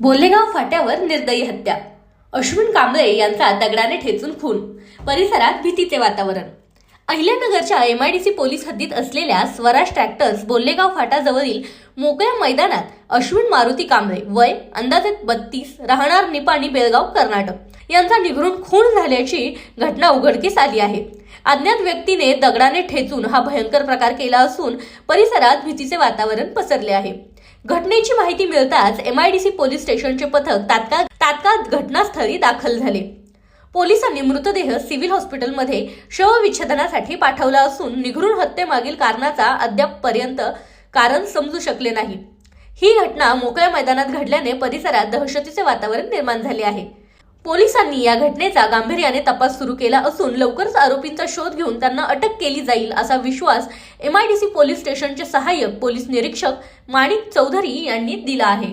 बोल्लेगाव फाट्यावर निर्दयी हत्या. अश्विन कांबळे यांचा दगडाने ठेचून खून. परिसरात भीतीचे वातावरण. अहिल्यानगरच्या एमआयडीसी पोलीस हद्दीत असलेल्या स्वराज ट्रॅक्टर्स बोल्लेगाव फाटाजवळील मोकळ्या मैदानात अश्विन मारुती कांबळे वय अंदाजे बत्तीस राहणार निपाणी बेळगाव कर्नाटक. यांचा निघरून खून झाल्याची घटना उघडकीस आली आहे. अज्ञात व्यक्तीने दगडाने ठेचून हा भयंकर प्रकार केला असून परिसरात भीतीचे वातावरण पसरले आहे. घटनेची माहिती मिळताच एमआयडीसी पोलीस स्टेशनचे पथक तात्काळ तात्काळ घटनास्थळी दाखल झाले. पोलिसांनी मृतदेह सिव्हिल हॉस्पिटलमध्ये शवविच्छेदनासाठी पाठवला असून निघरून हत्येमागील कारणाचा अद्यापपर्यंत कारण समजू शकले नाही. ही घटना मोकळ्या मैदानात घडल्याने परिसरात दहशतीचे वातावरण निर्माण झाले आहे. पोलिसांनी या घटनेचा गांभीर्याने तपास सुरू केला असून लवकरच आरोपींचा शोध घेऊन त्यांना अटक केली जाईल असा विश्वास एमआयडीसी पोलीस स्टेशनचे सहाय्यक पोलीस निरीक्षक माणिक चौधरी यांनी दिला आहे.